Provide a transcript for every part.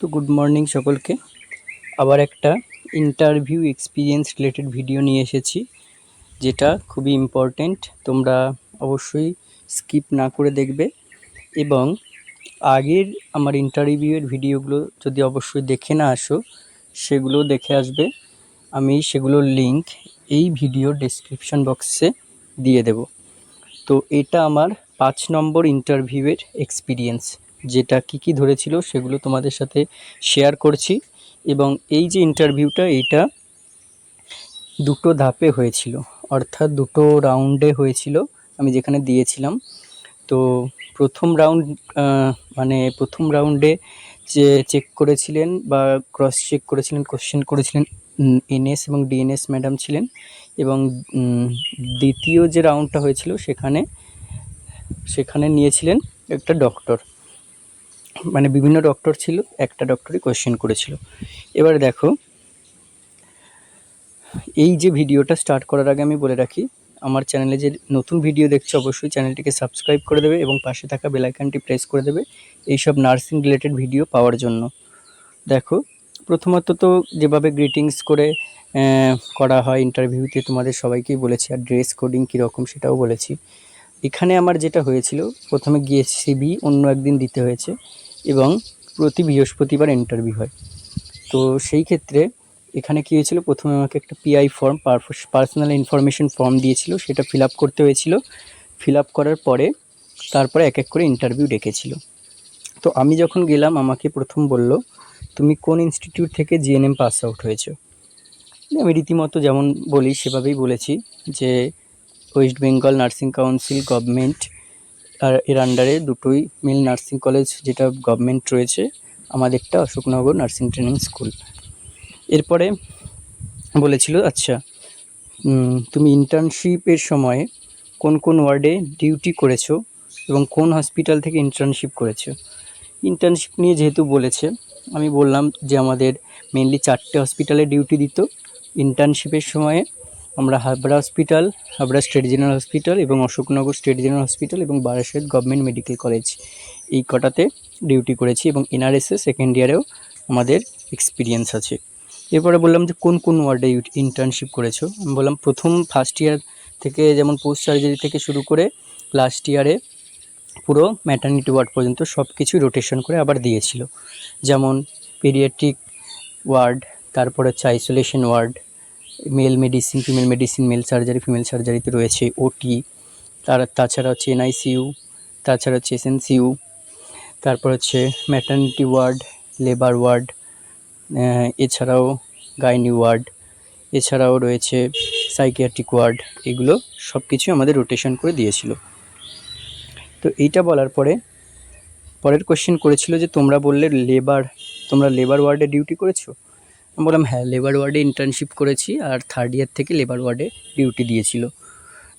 তো good morning সকলকে। আবার একটা ইন্টারভিউ এক্সপিরিয়েন্স রিলেটেড ভিডিও নিয়ে এসেছি, যেটা খুবই ইম্পর্ট্যান্ট তোমরা অবশ্যই স্কিপ না করে দেখবে। এবং আগের আমার ইন্টারভিউয়ের ভিডিওগুলো যদি অবশ্যই দেখে না আসো সেগুলো দেখে আসবে। আমি সেগুলোর লিংক এই ভিডিও ডেসক্রিপশন বক্সে দিয়ে দেব। তো এটা আমার পাঁচ নম্বর ইন্টারভিউয়ের এক্সপিরিয়েন্স যেটা কি কি ধরেছিল সেগুলো তোমাদের সাথে শেয়ার করছি। এবং এই যে ইন্টারভিউটা এইটা দুটো ধাপে হয়েছিল। অর্থাৎ দুটো রাউন্ডে হয়েছিল, আমি যেখানে দিয়েছিলাম। তো প্রথম রাউন্ড মানে প্রথম রাউন্ডে যে চেক করেছিলেন বা ক্রস চেক করেছিলেন কোশ্চেন করেছিলেন এনএস এবং ডিএনএস ম্যাডাম ছিলেন। এবং দ্বিতীয় যে রাউন্ডটা হয়েছিল, সেখানে সেখানে নিয়েছিলেন একটা ডক্টর মানে বিভিন্ন ডক্টর ছিল, একটা ডক্টরই কোয়েশ্চেন করেছিল। এবারে দেখো, এই যে ভিডিওটা স্টার্ট করার আগে আমি বলে রাখি, আমার চ্যানেলে যে নতুন ভিডিও দেখছ অবশ্যই চ্যানেলটিকে সাবস্ক্রাইব করে দেবে এবং পাশে থাকা বেলাইকানটি প্রেস করে দেবে এইসব নার্সিং রিলেটেড ভিডিও পাওয়ার জন্য। দেখো, প্রথমত তো যেভাবে গ্রিটিংস করে করা হয় ইন্টারভিউতে তোমাদের সবাইকেই বলেছি, আর ড্রেস কোডিং কীরকম সেটাও বলেছি। এখানে আমার যেটা হয়েছিল, প্রথমে গিয়ে সিবি অন্য একদিন দিতে হয়েছে। এবং প্রতি বৃহস্পতিবার ইন্টারভিউ হয়। তো সেই ক্ষেত্রে এখানে কী হয়েছিল? প্রথমে আমাকে একটা PI form personal information form দিয়েছিল, সেটা ফিল করতে হয়েছিল। ফিল করার পরে তারপরে এক এক করে ইন্টারভিউ ডেকেছিল। তো আমি যখন গেলাম, আমাকে প্রথম বলল, তুমি কোন ইনস্টিটিউট থেকে জিএনএম পাস আউট হয়েছো? আমি রীতিমতো যেমন বলি, সেভাবেই বলেছি যে West Bengal nursing council government আর এর আন্ডারে দুটোই মিল নার্সিং কলেজ যেটা গভর্নমেন্ট রয়েছে, আমাদেরটা অশোকনগর নার্সিং ট্রেনিং স্কুল এরপরে বলেছিল আচ্ছা তুমি ইন্টার্নশিপের সময় কোন কোন ওয়ার্ডে ডিউটি করেছ এবং কোন হসপিটাল থেকে ইন্টার্নশিপ করেছ? ইন্টার্নশিপ নিয়ে যেহেতু বলেছে, আমি বললাম যে আমাদের মেনলি চারটে হসপিটালে ডিউটি দিত। ইন্টার্নশিপের সময়ে আমরা Habra hospital Habra state general hospital এবং অশোকনগর স্টেট জেনারেল হসপিটাল এবং বারাসাত গভর্নমেন্ট মেডিকেল কলেজ এই কটাতে ডিউটি করেছি এবং এনআরএসএ সেকেন্ড ইয়ারেও আমাদের এক্সপিরিয়েন্স আছে। এরপরে বললাম যে কোন কোন ওয়ার্ডে ইন্টার্নশিপ করেছ? আমি বললাম প্রথম ফার্স্ট ইয়ার থেকে যেমন পোস্ট সার্জারি থেকে শুরু করে লাস্ট ইয়ারে পুরো ম্যাটার্নিটি ওয়ার্ড পর্যন্ত সব কিছু রোটেশন করে আবার দিয়েছিল। যেমন পেডিয়াট্রিক ওয়ার্ড তারপর হচ্ছে isolation ward male medicine female medicine male surgery female সার্জারিতে রয়েছে ওটি তার তাছাড়া হচ্ছে এনআইসিইউ তাছাড়া হচ্ছে এসএনসিইউ তারপর হচ্ছে ম্যাটার্নিটি ওয়ার্ড লেবার ওয়ার্ড এছাড়াও গাইনি ওয়ার্ড এছাড়াও রয়েছে সাইকিয়াট্রিক ওয়ার্ড এগুলো সব কিছু আমাদের রোটেশন করে দিয়েছিল। তো এইটা বলার পরে, পরের কোশ্চেন করেছিল যে তোমরা বললে লেবার তোমরা লেবার ওয়ার্ডে ডিউটি করেছ? আমি বললাম হ্যাঁ লেবার ওয়ার্ডে ইন্টার্নশিপ করেছি আর থার্ড ইয়ার থেকে লেবার ওয়ার্ডে ডিউটি দিয়েছিল।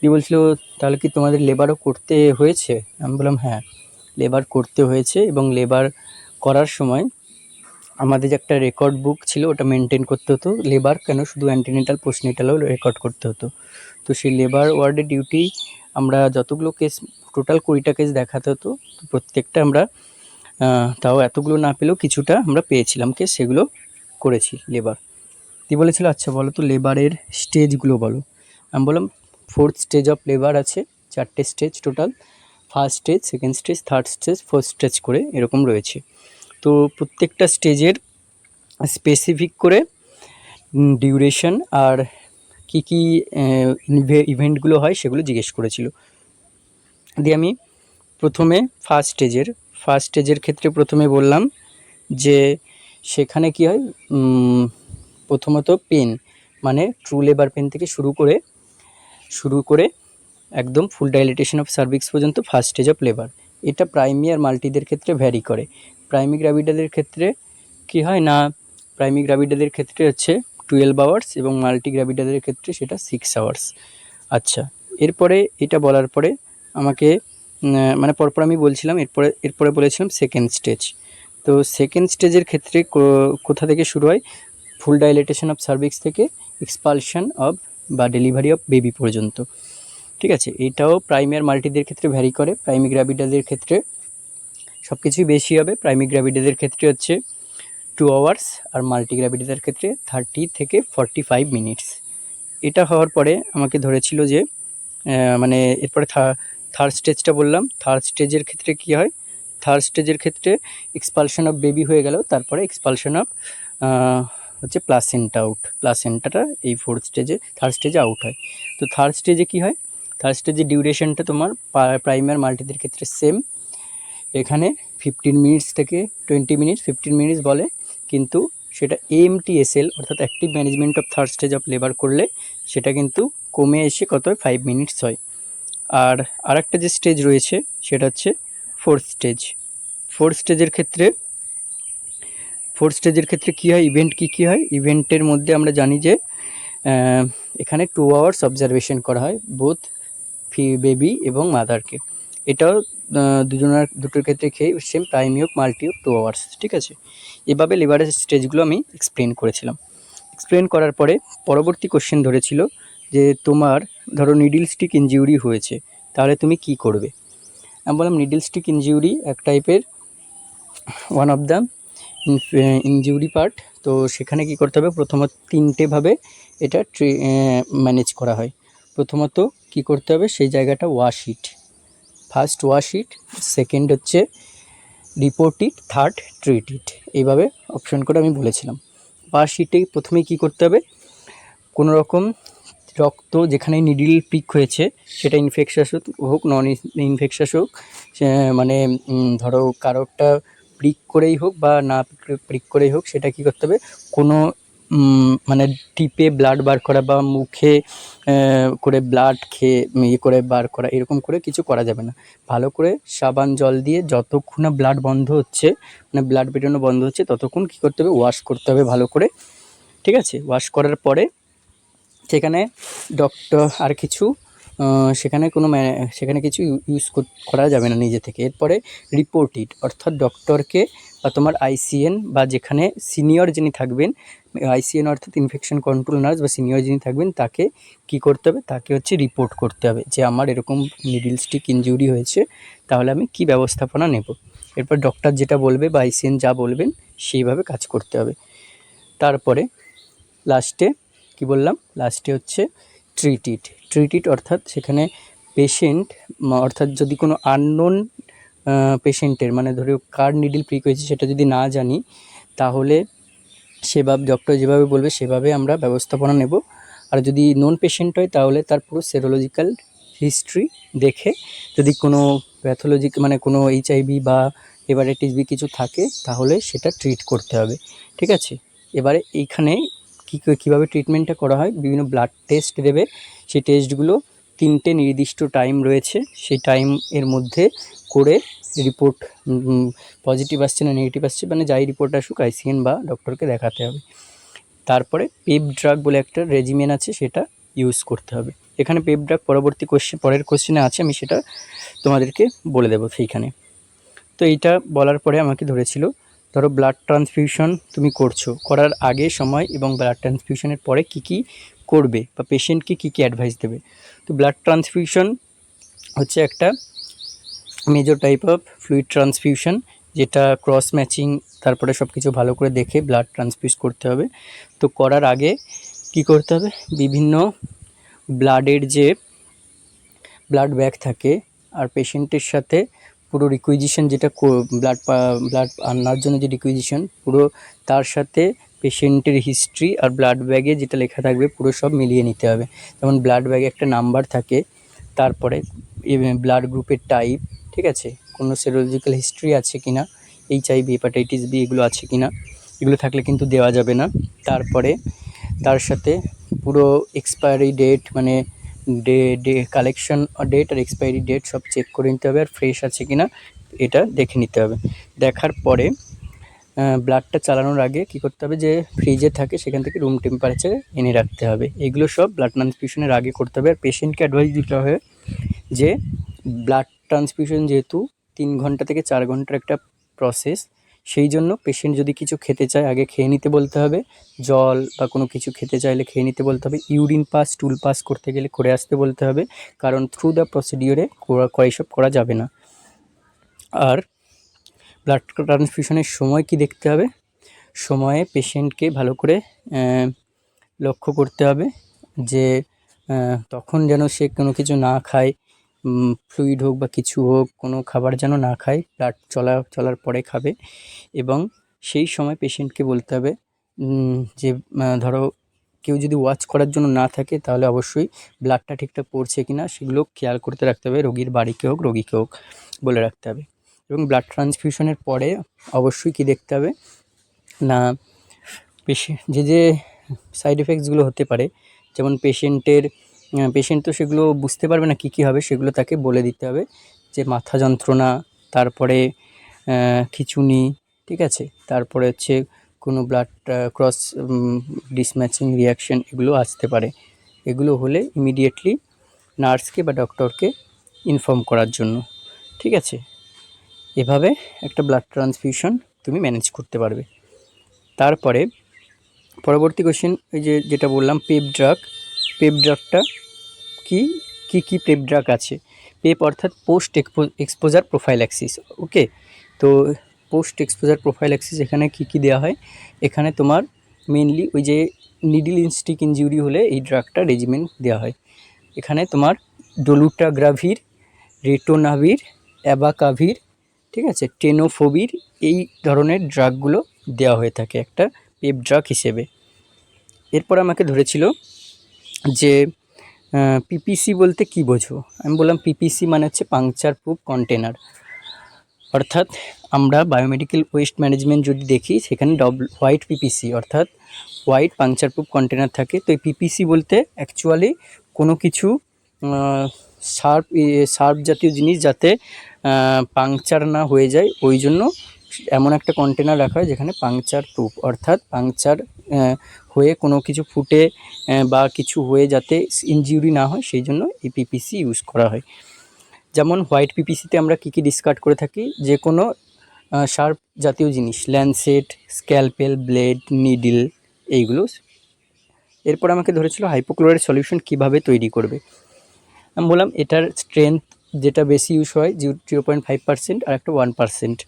দিয়ে বলছিল, তাহলে কি তোমাদের লেবারও করতে হয়েছে? আমি বললাম হ্যাঁ লেবার করতে হয়েছে এবং লেবার করার সময় আমাদের যে একটা রেকর্ড বুক ছিল, ওটা মেনটেন করতে হতো। লেবার কেন? শুধু অ্যান্টিনেটাল পোস্টনেটালও রেকর্ড করতে হতো। তো সেই লেবার ওয়ার্ডে ডিউটি আমরা যতগুলো কেস টোটাল কুড়িটা কেস দেখাতে হতো প্রত্যেকটা আমরা তাও এতগুলো না পেলেও কিছুটা আমরা পেয়েছিলাম কেস সেগুলো করেছি লেবার দিয়ে বলেছিল আচ্ছা বলো তো লেবারের স্টেজগুলো বলো। আমি বললাম ফোর্থ স্টেজ অফ লেবার আছে, চারটে stage total first stage second stage third stage fourth stage করে এরকম রয়েছে। তো প্রত্যেকটা স্টেজের স্পেসিফিক করে ডিউরেশন আর কি কি ইভেন্টগুলো হয় সেগুলো জিজ্ঞেস করেছিল। দিয়ে আমি প্রথমে ফার্স্ট স্টেজের ফার্স্ট স্টেজের ক্ষেত্রে প্রথমে বললাম যে সেখানে কি হয়? প্রথমত পেন মানে ট্রু লেবার পেন থেকে শুরু করে শুরু করে একদম ফুল ডাইলিটেশন অফ সার্ভিক্স পর্যন্ত ফার্স্ট স্টেজ অফ লেবার এটা প্রাইমি আর মাল্টিদের ক্ষেত্রে ভ্যারি করে। প্রাইমি গ্রাভিডাদের ক্ষেত্রে কি হয় না প্রাইমি গ্রাভিডাদের ক্ষেত্রে হচ্ছে টুয়েলভ আওয়ার্স এবং মাল্টি গ্রাভিডাদের ক্ষেত্রে সেটা সিক্স আওয়ার্স আচ্ছা এরপরে এটা বলার পরে আমাকে মানে পরপর আমি বলছিলাম, এরপরে এরপরে বলেছিলাম সেকেন্ড স্টেজ তো সেকেন্ড স্টেজের ক্ষেত্রে কোথা থেকে শুরু হয়? ফুল ডাইলেটেশন অফ সার্ভিক্স থেকে এক্সপালশন অফ বা ডেলিভারি অফ বেবি পর্যন্ত। ঠিক আছে? এটাও প্রাইমি আর মাল্টিদের ক্ষেত্রে ভ্যারি করে। প্রাইমি গ্রাভিডাদের ক্ষেত্রে সব কিছুই বেশি হবে। প্রাইমি গ্রাভিডাদের ক্ষেত্রে হচ্ছে টু আওয়ার্স আর মাল্টিগ্র্যাভিটিটার ক্ষেত্রে থার্টি থেকে ফর্টি ফাইভ মিনিটস এটা হওয়ার পরে আমাকে ধরেছিল যে মানে এরপরে থার্ড স্টেজটা বললাম। থার্ড স্টেজের ক্ষেত্রে কি হয়? থার্ড স্টেজের ক্ষেত্রে এক্সপালশন অফ বেবি হয়ে গেল, তারপরে এক্সপালশন অফ হচ্ছে প্লাসেন্টা আউট প্লাসেন্টাটা এই ফোর্থ স্টেজে থার্ড স্টেজে আউট হয়। তো থার্ড স্টেজে কি হয়? থার্ড স্টেজে ডিউরেশনটা তোমার প্রাইমার মাল্টিদের ক্ষেত্রে সেম এখানে ফিফটিন মিনিটস থেকে টোয়েন্টি মিনিটস ফিফটিন মিনিটস বলে, কিন্তু সেটা এমটিএসএল অর্থাৎ active management of third stage of labour করলে সেটা কিন্তু কমে এসে কত ফাইভ মিনিটস হয়। আর আরেকটা যে স্টেজ রয়েছে, সেটা হচ্ছে ফোর্থ স্টেজ ফোর্থ স্টেজের ক্ষেত্রে ফোর্থ স্টেজের ক্ষেত্রে কী হয়? ইভেন্ট কী কী হয়? ইভেন্টের মধ্যে আমরা জানি যে এখানে টু আওয়ার্স অবজারভেশন করা হয় বোথ ফি বেবি এবং মাদারকে এটাও দুজনের, দুটোর ক্ষেত্রে খেয়ে সেম প্রাইমি হোক মাল্টি হোক টু আওয়ার্স ঠিক আছে? এভাবে লিভারের স্টেজগুলো আমি এক্সপ্লেন করেছিলাম। এক্সপ্লেন করার পরে পরবর্তী কোশ্চেন ধরেছিল যে তোমার, ধরো নিডিল স্টিক ইনজিউরি হয়েছে, তাহলে তুমি কি করবে? আমি বললাম নিডল স্টিক ইনজিউরি এক টাইপের one of the injury part তো সেখানে কি করতে হবে? প্রথমত তিনটেভাবে এটা ট্রি ম্যানেজ করা হয়। প্রথমত কি করতে হবে? সেই জায়গাটা wash it first wash it second হচ্ছে report it third treat it এইভাবে অপশন করে আমি বলেছিলাম। ওয়াশ ইটে প্রথমেই কী করতে হবে? কোনো রকম রক্ত যেখানে নিডিল পিক হয়েছে, সেটা ইনফেকশাস হোক নন ইনফেকশাস হোক মানে ধরো কারোরটা প্রিক করেই হোক বা না প্রিক করেই হোক, সেটা কী করতে হবে? কোনো মানে টিপে ব্লাড বার করা বা মুখে করে ব্লাড খেয়ে ইয়ে করে বার করা, এরকম করে কিছু করা যাবে না। ভালো করে সাবান, জল দিয়ে যতক্ষণ না ব্লাড বন্ধ হচ্ছে মানে ব্লাড বেরোনো বন্ধ হচ্ছে, ততক্ষণ কী করতে হবে? ওয়াশ করতে হবে ভালো করে। ঠিক আছে? ওয়াশ করার পরে সেখানে ডক্টর আর কিছু সেখানে কোনো সেখানে কিছু ইউজ করা যাবে না নিজে থেকে। এরপরে রিপোর্ট ইট অর্থাৎ ডক্টরকে বা তোমার আইসিএন বা যেখানে সিনিয়র যিনি থাকবেন আইসিএন অর্থাৎ ইনফেকশন কন্ট্রোল নার্স বা সিনিয়র যিনি থাকবেন, তাকে কি করতে হবে? তাকে হচ্ছে রিপোর্ট করতে হবে যে আমার এরকম নিডিল স্টিক ইনজুরি হয়েছে, তাহলে আমি কি ব্যবস্থাপনা নেব? এরপর ডক্টর যেটা বলবে বা আইসিএন যা বলবেন, সেইভাবে কাজ করতে হবে। তারপরে লাস্টে কি বললাম? লাস্টে হচ্ছে ট্রিট ইট ট্রিট ইট অর্থাৎ সেখানে পেশেন্ট অর্থাৎ যদি কোনো আননোন পেশেন্টের মানে ধরো কার নিডিল প্রিক হয়েছে সেটা যদি না জানি, তাহলে সেভাবে ডক্টর যেভাবে বলবে সেভাবে আমরা ব্যবস্থাপনা নেব। আর যদি নন পেশেন্ট হয়, তাহলে তার পুরো সেরোলজিক্যাল হিস্ট্রি দেখে যদি কোনো প্যাথোলজিক মানে কোনো এইচআইভি বা হেপাটাইটিস বি কিছু থাকে, তাহলে সেটা ট্রিট করতে হবে। ঠিক আছে? এবারে এইখানে কী কীভাবে ট্রিটমেন্টটা করা হয়, বিভিন্ন ব্লাড টেস্ট দেবে, সেই টেস্টগুলো তিনটে নির্দিষ্ট টাইম রয়েছে, সেই টাইম এর মধ্যে করে রিপোর্ট পজিটিভ আসছে না নেগেটিভ আসছে মানে যাই রিপোর্ট আসুক আইসিএন বা ডক্টরকে দেখাতে হবে। তারপরে পেপ ড্রাগ বলে একটা রেজিমেন আছে, সেটা ইউজ করতে হবে। এখানে পেপ ড্রাগ পরবর্তী কোশ্চেন পরের কোশ্চেনে আছে, আমি সেটা তোমাদেরকে বলে দেবো সেইখানে। তো এইটা বলার পরে আমাকে ধরেছিল ধরো ব্লাড ট্রান্সফিউশন তুমি করছ, করার আগে সময় এবং ব্লাড ট্রান্সফিউশনের পরে কি কি করবে বা পেশেন্টকে কী কী অ্যাডভাইস দেবে? তো ব্লাড ট্রান্সফিউশন হচ্ছে একটা major type of fluid transfusion যেটা ক্রস ম্যাচিং তারপরে সব কিছু ভালো করে দেখে ব্লাড ট্রান্সফিউজ করতে হবে। তো করার আগে কি করতে হবে? বিভিন্ন ব্লাডের যে ব্লাড ব্যাগ থাকে, আর পেশেন্টের সাথে পুরো রিকুইজিশন যেটা ব্লাড ব্লাড আনার জন্য যে রিকুইজিশন পুরো তার সাথে পেশেন্টের হিস্ট্রি আর ব্লাড ব্যাগে যেটা লেখা থাকবে, পুরো সব মিলিয়ে নিতে হবে। যেমন ব্লাড ব্যাগে একটা নাম্বার থাকে, তারপরে ব্লাড গ্রুপের টাইপ ঠিক আছে? কোনো সেরোলজিক্যাল হিস্ট্রি আছে কি না এইচআইভি হেপাটাইটিস বি এগুলো আছে কি না এগুলো থাকলে কিন্তু দেওয়া যাবে না। তারপরে তার সাথে পুরো এক্সপায়ারি ডেট মানে ডে ডে কালেকশন ডেট আর এক্সপায়ারি ডেট সব চেক করে নিতে হবে আর ফ্রেশ আছে কি না এটা দেখে নিতে হবে। দেখার পরে ব্লাডটা চালানোর আগে কি করতে হবে যে ফ্রিজে থাকে সেখান থেকে রুম টেম্পারেচারে এনে রাখতে হবে। এগুলো সব ব্লাড ট্রান্সফিউশনের আগে করতে হবে আর পেশেন্টকে অ্যাডভাইস দিতে হবে যে ব্লাড ট্রান্সফিউশন যেহেতু তিন ঘণ্টা থেকে চার ঘণ্টার একটা প্রসেস সেই জন্য পেশেন্ট যদি কিছু খেতে চায়, আগে খেয়ে নিতে বলতে হবে। জল বা কোনো কিছু খেতে চাইলে খেয়ে নিতে বলতে হবে। ইউরিন পাস, টুল পাস করতে গেলে করে আসতে বলতে হবে। কারণ থ্রু দ্য প্রসিডিওরে এইসব করা যাবে না। আর ব্লাড ট্রান্সফিউশনের সময় কি দেখতে হবে? সময়ে পেশেন্টকে ভালো করে লক্ষ্য করতে হবে যে তখন যেন সে কোনো কিছু না খায়। ফ্লুইড হোক বা কিছু হোক, কোনো খাবার যেন না খায়, ব্লাড চলা, চলার পরে খাবে এবং সেই সময় পেশেন্টকে বলতে হবে যে ধরো কেউ যদি ওয়াচ করার জন্য না থাকে, তাহলে অবশ্যই ব্লাডটা ঠিকঠাক পড়ছে কি না সেগুলো খেয়াল করতে রাখতে হবে, রোগীর বাড়িকে হোক, রোগীকে হোক বলে রাখতে হবে এবং ব্লাড ট্রান্সফিউশনের পরে অবশ্যই কি দেখতে হবে? না, পেশে, যে যে সাইড এফেক্টসগুলো হতে পারে, যেমন পেশেন্টের পেশেন্ট তো সেগুলো বুঝতে পারবে না কী কী হবে, সেগুলো তাকে বলে দিতে হবে যে মাথা যন্ত্রণা, তারপরে খিচুনি, ঠিক আছে? তারপরে হচ্ছে কোনো ব্লাড ক্রস ডিসম্যাচিং রিয়াকশন এগুলো আসতে পারে। এগুলো হলে ইমিডিয়েটলি নার্সকে বা ডক্টরকে ইনফর্ম করার জন্য, ঠিক আছে? এভাবে একটা ব্লাড ট্রান্সফিউশন তুমি ম্যানেজ করতে পারবে। তারপরে, পরবর্তী কোশ্চেন ওই যে যেটা বললাম পেপ ড্রাগ পেপ ড্রাগটা কি? কি কি পেপ ড্রাগ আছে? পেপ অর্থাৎ post exposure prophylaxis okay? তো পোস্ট এক্সপোজার প্রোফাইল অ্যাক্সিস এখানে কি কি দেওয়া হয়? এখানে তোমার মেনলি ওই যে নিডিল ইনস্টিক ইনজিউরি হলে এই ড্রাগটা রেজিমেন্ট দেওয়া হয়। এখানে তোমার ডোলুটাগ্রাভির, রেটোনাভির, অ্যাবাকাভির, ঠিক আছে? টেনোফোবির এই ধরনের ড্রাগগুলো দেওয়া হয়ে থাকে একটা পেপ ড্রাগ হিসেবে। এরপর আমাকে ধরেছিল যে পিপিসি বলতে কি বোঝো? আমি বললাম পিপিসি মানে হচ্ছে পাংচার প্রুফ কন্টেনার অর্থাৎ আমরা বায়োমেডিক্যাল ওয়েস্ট ম্যানেজমেন্ট যদি দেখি, সেখানে ডবল হোয়াইট পিপিসি অর্থাৎ হোয়াইট পাংচার প্রুফ কন্টেনার থাকে। তো এই পিপিসি বলতে অ্যাকচুয়ালি কোনো কিছু সার্প সার্প জাতীয় জিনিস যাতে পাংচার না হয়ে যায়, ওই জন্য এমন একটা কন্টেনার রাখা হয় যেখানে পাংচার প্রুফ অর্থাৎ পাংচার হয়ে কোনো কিছু ফুটে বা কিছু হয়ে যাতে ইনজিউরি না হয়, সেই জন্য এই পিপিসি ইউজ করা হয়। যেমন হোয়াইট পিপিসিতে আমরা কী কী ডিসকার্ড করে থাকি? যে কোনো শার্প জাতীয় জিনিস ল্যান্ডসেট স্ক্যালপেল ব্লেড নিডিল এইগুলো। এরপর আমাকে ধরেছিল হাইপোক্লোরাইড সলিউশন কীভাবে তৈরি করবে। আমি বললাম, এটার স্ট্রেংথ যেটা বেশি ইউজ হয় জিরো পয়েন্ট ফাইভ পার্সেন্ট আর একটা ওয়ান পার্সেন্ট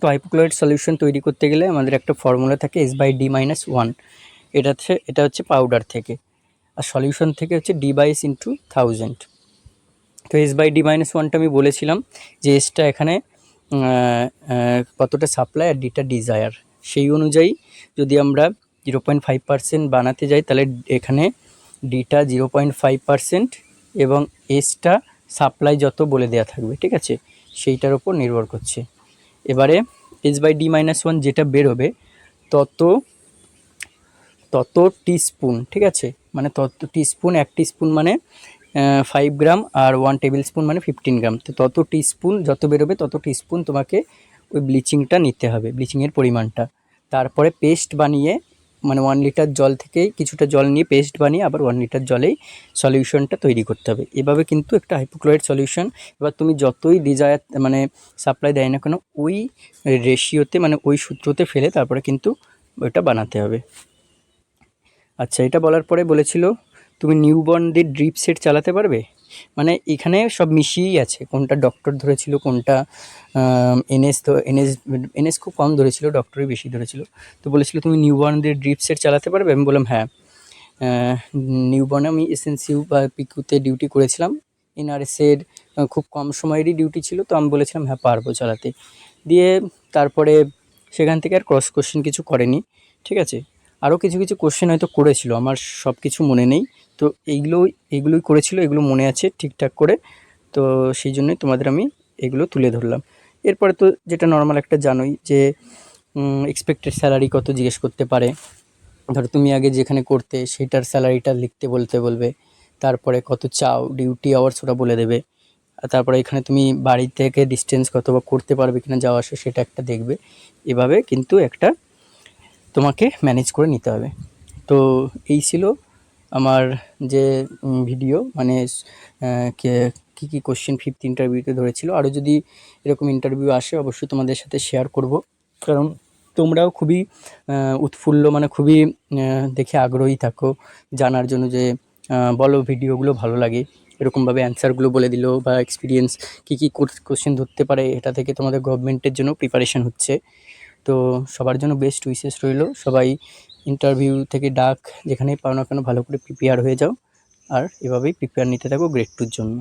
তো হাইপোক্লোরাইড সলিউশন তৈরি করতে গেলে আমাদের একটা ফর্মুলা থাকে S by D minus one এটা হচ্ছে এটা হচ্ছে পাউডার থেকে। আর সলিউশন থেকে হচ্ছে D by S into thousand তো এস বাই ডি মাইনাস ওয়ানটা আমি বলেছিলাম যে এসটা এখানে কতটা সাপ্লাই আর ডিটা ডিজায়ার সেই অনুযায়ী যদি আমরা জিরো পয়েন্ট ফাইভ পার্সেন্ট বানাতে যাই, তাহলে এখানে ডিটা জিরো পয়েন্ট ফাইভ পার্সেন্ট এবং এসটা সাপ্লাই যত বলে দেওয়া থাকবে, ঠিক আছে? সেইটার ওপর নির্ভর করছে। এবারে S by D minus one যেটা বেরোবে, তত তত টিস্পুন ঠিক আছে? মানে তত টিস্পুন এক টিস্পুন মানে ফাইভ গ্রাম আর ওয়ান টেবিল স্পুন মানে ফিফটিন গ্রাম তো তত টিস্পুন যত বেরোবে তত টিস্পুন তোমাকে ওই ব্লিচিংটা নিতে হবে ব্লিচিংয়ের পরিমাণটা। তারপরে পেস্ট বানিয়ে মানে ওয়ান লিটার জল থেকেই কিছুটা জল নিয়ে পেস্ট বানিয়ে আবার ওয়ান লিটার জলেই সলিউশনটা তৈরি করতে হবে। এভাবে কিন্তু একটা হাইপোক্লোরাইড সলিউশন এবার তুমি যতই ডিজায়ার মানে সাপ্লাই দেয় না কেন, ওই রেশিওতে মানে ওই সূত্রতে ফেলে তারপরে কিন্তু ওইটা বানাতে হবে। আচ্ছা এটা বলার পরে বলেছিল, তুমি নিউবর্নদের ড্রিপ সেট চালাতে পারবে? মানে এখানে সব মিশিয়েই আছে। কোনটা ডক্টর ধরেছিল, কোনটা এনএস এনএস এনএস খুব কম ধরেছিল ডক্টরই বেশি ধরেছিল। তো বলেছিল, তুমি নিউবর্নদের ড্রিপ সেট চালাতে পারবে? আমি বললাম হ্যাঁ। নিউবর্নে আমি এসএনসিউ বা পিকুতে ডিউটি করেছিলাম। এনআরএসের খুব কম সময়েরই ডিউটি ছিল, তো আমি বলেছিলাম হ্যাঁ পারব চালাতে। দিয়ে তারপরে সেখান থেকে আর ক্রস কোশ্চেন কিছু করেনি, ঠিক আছে? আরও কিছু কিছু কোশ্চেন হয়তো করেছিল, আমার সব কিছু মনে নেই। তো এইগুলো, এইগুলোই করেছিল, এগুলো মনে আছে ঠিকঠাক করে। তো সেই জন্যই তোমাদের আমি এগুলো তুলে ধরলাম। এরপরে তো যেটা নর্মাল একটা জানোই যে এক্সপেক্টেড স্যালারি কত জিজ্ঞেস করতে পারে। ধরো তুমি আগে যেখানে করতে, সেটার স্যালারিটা লিখতে বলতে বলবে। তারপরে কত চাও ডিউটি আওয়ার্স ওরা বলে দেবে। আর তারপরে এখানে তুমি বাড়ি থেকে ডিস্টেন্স কত বা করতে পারবে কিনা যাওয়া আসা, সেটা একটা দেখবে। এভাবে কিন্তু একটা তোমাকে ম্যানেজ করে নিতে হবে। তো এই ছিল আমার যে ভিডিও মানে কী কী কোশ্চেন ফিফথ ইন্টারভিউতে ধরেছিল আরও যদি এরকম ইন্টারভিউ আসে, অবশ্যই তোমাদের সাথে শেয়ার করব। কারণ তোমরাও খুবই উৎফুল্ল মানে খুবই দেখে আগ্রহী থাকো, জানার জন্য যে বলো ভিডিওগুলো ভালো লাগে। এরকমভাবে অ্যান্সারগুলো বলে দিলো, বা এক্সপিরিয়েন্স কী কী কোশ্চেন ধরতে পারে, এটা থেকে তোমাদের গভর্নমেন্টের জন্য প্রিপারেশন হচ্ছে। তো সবার জন্য বেস্ট উইসেস রইল। সবাই ইন্টারভিউ থেকে ডাক যেখানেই পাও না কেন, ভালো করে প্রিপেয়ার হয়ে যাও। আর এভাবেই প্রিপেয়ার নিতে থাকো গ্রেড টুর জন্য।